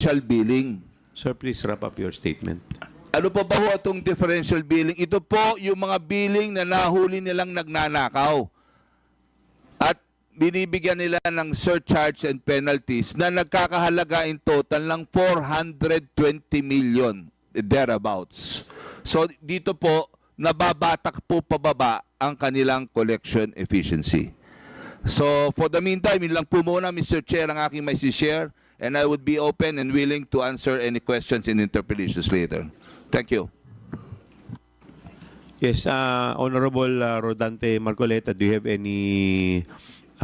differential billing. Sir, please wrap up your statement. Ano pa ba ho itong differential billing? Ito po yung mga billing na nahuli nilang nagnanakaw. At binibigyan nila ng surcharge and penalties na nagkakahalaga in total ng 420 million thereabouts. So dito po, nababatak po pababa ang kanilang collection efficiency. So for the meantime, yun lang po muna Mr. Chair ang aking may share and I would be open and willing to answer any questions and interpellations later. Thank you. Yes, uh, Honorable uh, Rodante Marcoleta, do you have any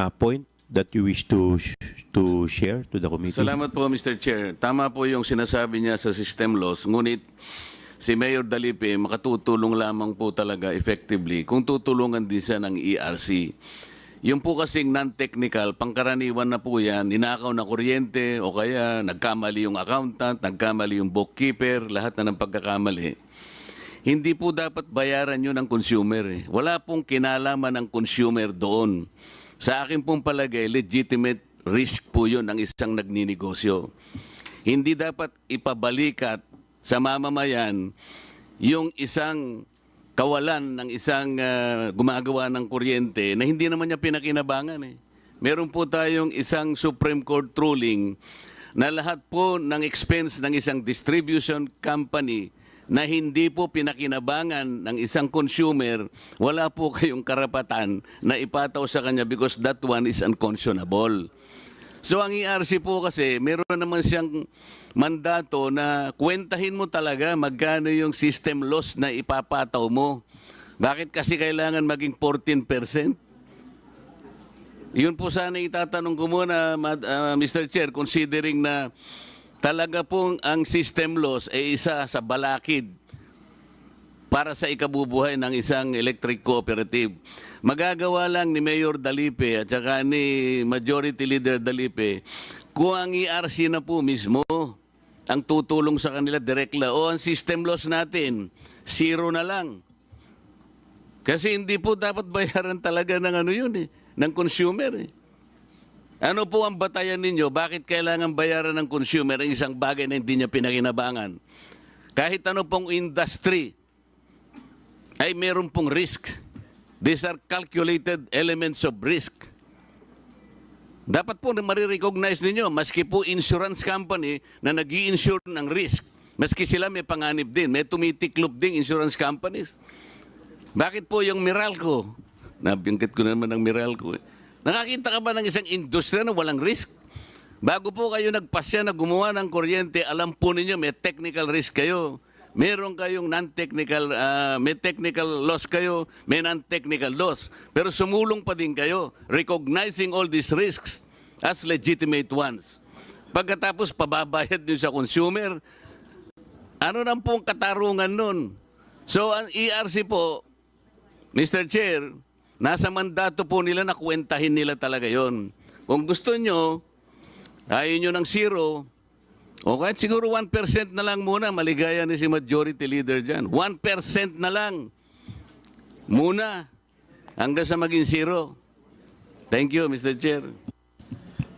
uh, point that you wish to sh- to share to the committee? Salamat po, Mr. Chair. Tama po yung sinasabi niya sa system laws, ngunit si Mayor Dalipe makatutulong lamang po talaga effectively kung tutulungan din siya ng ERC. Yung po kasing non-technical, pangkaraniwan na po yan, ninakaw na kuryente o kaya nagkamali yung accountant, nagkamali yung bookkeeper, lahat na ng pagkakamali. Hindi po dapat bayaran yun ng consumer. Eh. Wala pong kinalaman ng consumer doon. Sa akin pong palagay, legitimate risk po yun ng isang nagninegosyo. Hindi dapat ipabalikat sa mamamayan yung isang kawalan ng isang ah, gumagawa ng kuryente na hindi naman niya pinakinabangan. Eh. Meron po tayong isang Supreme Court ruling na lahat po ng expense ng isang distribution company na hindi po pinakinabangan ng isang consumer, wala po kayong karapatan na ipataw sa kanya because that one is unconscionable. So ang ERC po kasi, meron naman siyang mandato na kwentahin mo talaga magkano yung system loss na ipapataw mo. Bakit kasi kailangan maging 14%? Yun po sana itatanong ko muna, Mad- ah, Mr. Chair, considering na talaga pong ang system loss ay isa sa balakid para sa ikabubuhay ng isang electric cooperative. Magagawa lang ni Mayor Dalipe at saka ni Majority Leader Dalipe kung ang ERC na po mismo ang tutulong sa kanila direkla o ang system loss natin, zero na lang. Kasi hindi po dapat bayaran talaga ng ano yun eh, ng consumer eh. Ano po ang batayan ninyo? Bakit kailangan bayaran ng consumer ang isang bagay na hindi niya pinakinabangan? Kahit ano pong industry ay meron pong risk. These are calculated elements of risk. Dapat po na marirecognize ninyo, maski po insurance company na nag insure ng risk, maski sila may panganib din, may tumitiklop ding insurance companies. Bakit po yung Meralco? Nabingkit ko naman ng Meralco. Eh. Nakakita ka ba ng isang industriya na walang risk? Bago po kayo nagpasya na gumawa ng kuryente, alam po ninyo may technical risk kayo. Meron kayong non-technical, ah, may technical loss kayo, may non-technical loss. Pero sumulong pa din kayo, recognizing all these risks as legitimate ones. Pagkatapos pababayad din sa consumer, ano nang pong katarungan nun? So ang ERC po, Mr. Chair, nasa mandato po nila na kwentahin nila talaga yon. Kung gusto nyo, ayaw nyo ng zero, o kahit siguro 1% na lang muna, maligaya ni si Majority Leader dyan. 1% na lang muna hanggang sa maging zero. Thank you, Mr. Chair.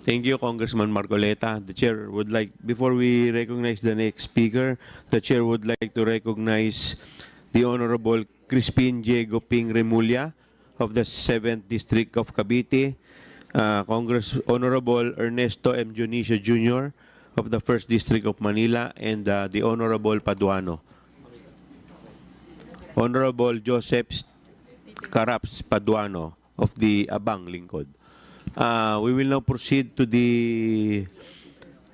Thank you, Congressman Marcoleta. The chair would like, before we recognize the next speaker, the chair would like to recognize the Honorable Crispin Diego Ping Remulla of the 7th District of Cavite, uh, Congress Honorable Ernesto M. Junicio Jr. of the 1st District of Manila, and uh, the Honorable Paduano. Honorable Joseph Caraps Paduano of the Abang Lingkod. Uh, we will now proceed to the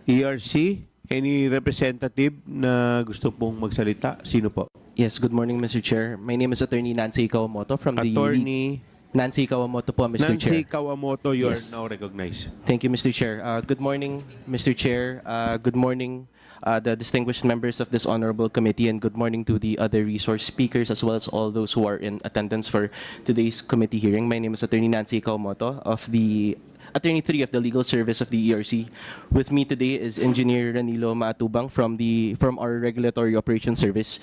ERC. Any representative na gusto pong magsalita? Sino po? Yes, good morning, Mr. Chair. My name is Attorney Nancy Kawamoto from the... Attorney Nancy Kawamoto po, Mr. Nancy Chair. Kawamoto, you Yes. are now recognized. Thank you, Mr. Chair. Uh, good morning, Mr. Chair. Uh, good morning, uh, the distinguished members of this honorable committee, and good morning to the other resource speakers, as well as all those who are in attendance for today's committee hearing. My name is Attorney Nancy Kawamoto of the Attorney 3 of the Legal Service of the ERC. With me today is Engineer Ranilo Maatubang from the from our Regulatory Operations Service.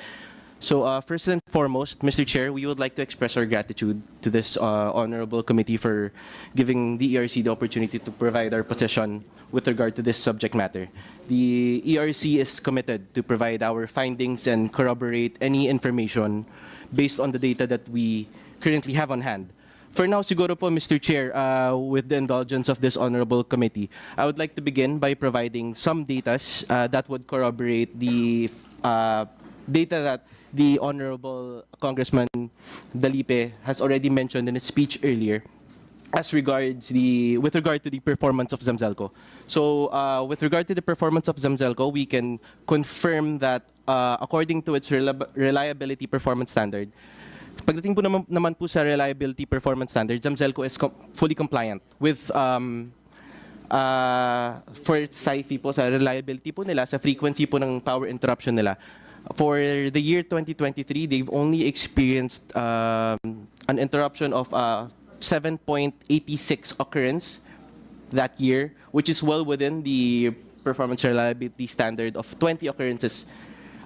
So uh, first and foremost, Mr. Chair, we would like to express our gratitude to this uh, honorable committee for giving the ERC the opportunity to provide our position with regard to this subject matter. The ERC is committed to provide our findings and corroborate any information based on the data that we currently have on hand. For now, siguro po, Mr. Chair, uh, with the indulgence of this honorable committee, I would like to begin by providing some data uh, that would corroborate the uh, data that the honorable Congressman Dalipe has already mentioned in his speech earlier as regards the with regard to the performance of Zamzelco. So uh, with regard to the performance of Zamzelco, we can confirm that uh, according to its reliability performance standard, pagdating po naman, naman po sa reliability performance standard, Zamzelco is com- fully compliant with um, uh, for SciFi po, sa reliability po nila, sa frequency po ng power interruption nila. For the year 2023, they've only experienced um, an interruption of uh, 7.86 occurrence that year, which is well within the performance reliability standard of 20 occurrences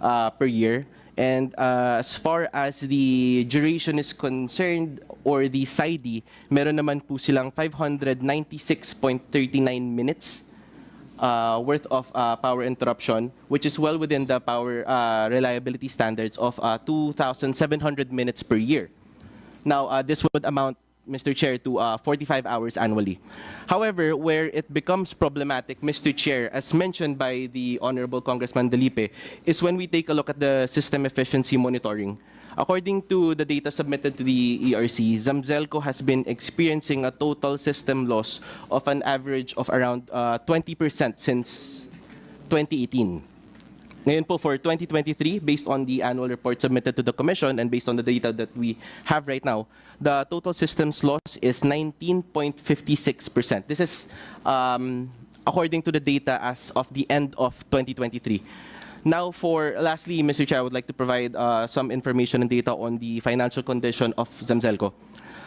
uh, per year. And uh, as far as the duration is concerned, or the SID, meron naman po silang 596.39 minutes uh, worth of uh, power interruption, which is well within the power uh, reliability standards of uh, 2,700 minutes per year. Now, uh, this would amount, Mr. Chair, to uh, 45 hours annually. However, where it becomes problematic, Mr. Chair, as mentioned by the Honorable Congressman Delipe, is when we take a look at the system efficiency monitoring. According to the data submitted to the ERC, Zamzelco has been experiencing a total system loss of an average of around uh, 20% since 2018. Ngayon po for 2023, based on the annual report submitted to the Commission and based on the data that we have right now, the total systems loss is 19.56%. This is um, according to the data as of the end of 2023. Now, for lastly, Mr. Chair, I would like to provide uh, some information and data on the financial condition of Zamzelco.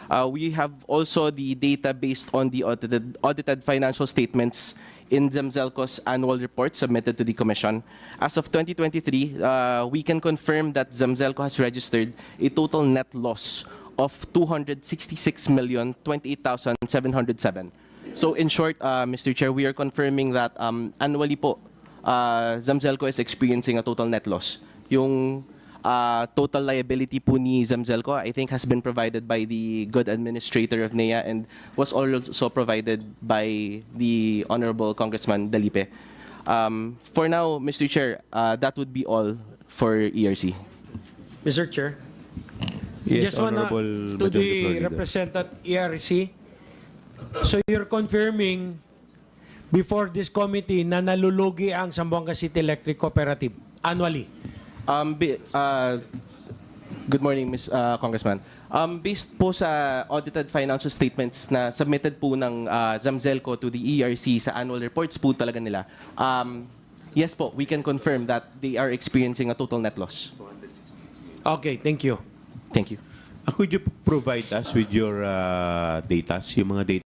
Uh, we have also the data based on the audited, audited financial statements in Zamzelco's annual report submitted to the Commission. As of 2023, uh, we can confirm that Zamzelco has registered a total net loss of 266,028,707. So in short, uh, Mr. Chair, we are confirming that um, annually po, uh, Zamzelco is experiencing a total net loss. Yung uh, total liability po ni Zamzelco, I think, has been provided by the good administrator of NEA and was also provided by the Honorable Congressman Dalipe. Um, for now, Mr. Chair, uh, that would be all for ERC. Mr. Chair. Yes, Just wanna, Honorable to Majority the Floor Leader. representant ERC, so you're confirming before this committee na nalulugi ang Zamboanga City Electric Cooperative annually? Um, bi- uh, good morning, Ms. uh, Congressman. Um, based po sa audited financial statements na submitted po ng uh, Zamzelco to the ERC sa annual reports po talaga nila, um, yes po, we can confirm that they are experiencing a total net loss. Okay, thank you. Thank you. Uh, Could you provide us with your uh, data, yung mga data